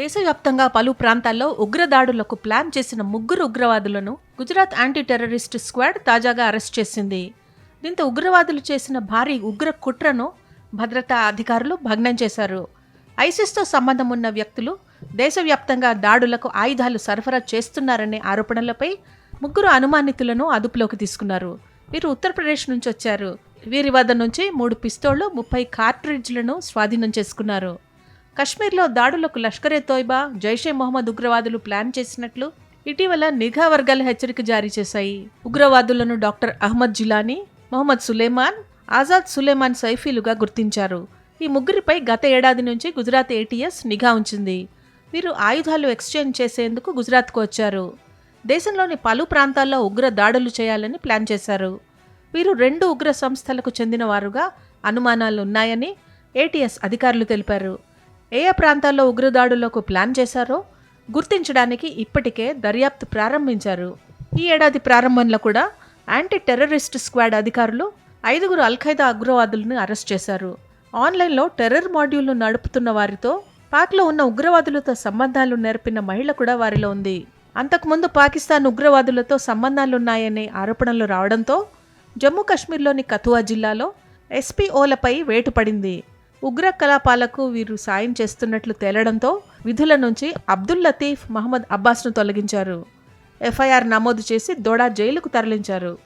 దేశవ్యాప్తంగా పలు ప్రాంతాల్లో ఉగ్రదాడులకు ప్లాన్ చేసిన ముగ్గురు ఉగ్రవాదులను గుజరాత్ యాంటీ టెర్రరిస్ట్ స్క్వాడ్ తాజాగా అరెస్ట్ చేసింది. దీంతో ఉగ్రవాదులు చేసిన భారీ ఉగ్ర కుట్రను భద్రతా అధికారులు భగ్నం చేశారు. ఐసిస్తో సంబంధం ఉన్న వ్యక్తులు దేశవ్యాప్తంగా దాడులకు ఆయుధాలు సరఫరా చేస్తున్నారనే ఆరోపణలపై ముగ్గురు అనుమానితులను అదుపులోకి తీసుకున్నారు. వీరు ఉత్తరప్రదేశ్ నుంచి వచ్చారు. వీరి వద్ద నుంచి మూడు పిస్తోళ్ళు ముప్పై కార్ట్రిడ్జ్లను స్వాధీనం చేసుకున్నారు. కశ్మీర్లో దాడులకు లష్కరే తోయిబా జైషే మొహమ్మద్ ఉగ్రవాదులు ప్లాన్ చేసినట్లు ఇటీవల నిఘా వర్గాలు హెచ్చరిక జారీ చేశాయి. ఉగ్రవాదులను డాక్టర్ అహ్మద్ జిలానీ మొహమ్మద్ సులేమాన్ ఆజాద్ సులేమాన్ సైఫీలుగా గుర్తించారు. ఈ ముగ్గురిపై గత ఏడాది నుంచి గుజరాత్ ఏటీఎస్ నిఘా ఉంచింది. వీరు ఆయుధాలు ఎక్స్చేంజ్ చేసేందుకు గుజరాత్కు వచ్చారు. దేశంలోని పలు ప్రాంతాల్లో ఉగ్ర దాడులు చేయాలని ప్లాన్ చేశారు. వీరు రెండు ఉగ్ర సంస్థలకు చెందినవారుగా అనుమానాలు ఉన్నాయని ఏటీఎస్ అధికారులు తెలిపారు. ఏ ఏ ప్రాంతాల్లో ఉగ్రదాడులకు ప్లాన్ చేశారో గుర్తించడానికి ఇప్పటికే దర్యాప్తు ప్రారంభించారు. ఈ ఏడాది ప్రారంభంలో కూడా యాంటీ టెర్రరిస్ట్ స్క్వాడ్ అధికారులు ఐదుగురు అల్ఖైదా ఉగ్రవాదులను అరెస్ట్ చేశారు. ఆన్లైన్లో టెర్రర్ మాడ్యూల్ను నడుపుతున్న వారితో పాక్లో ఉన్న ఉగ్రవాదులతో సంబంధాలు నేర్పిన మహిళ కూడా వారిలో ఉంది. అంతకుముందు పాకిస్తాన్ ఉగ్రవాదులతో సంబంధాలున్నాయనే ఆరోపణలు రావడంతో జమ్మూ కాశ్మీర్లోని కథువా జిల్లాలో ఎస్పీఓలపై వేటు పడింది. ఉగ్ర కలాపాలకు వీరు సాయం చేస్తున్నట్లు తేలడంతో విధుల నుంచి అబ్దుల్ లతీఫ్ మహమ్మద్ అబ్బాస్ను తొలగించారు. ఎఫ్ఐఆర్ నమోదు చేసి దోడా జైలుకు తరలించారు.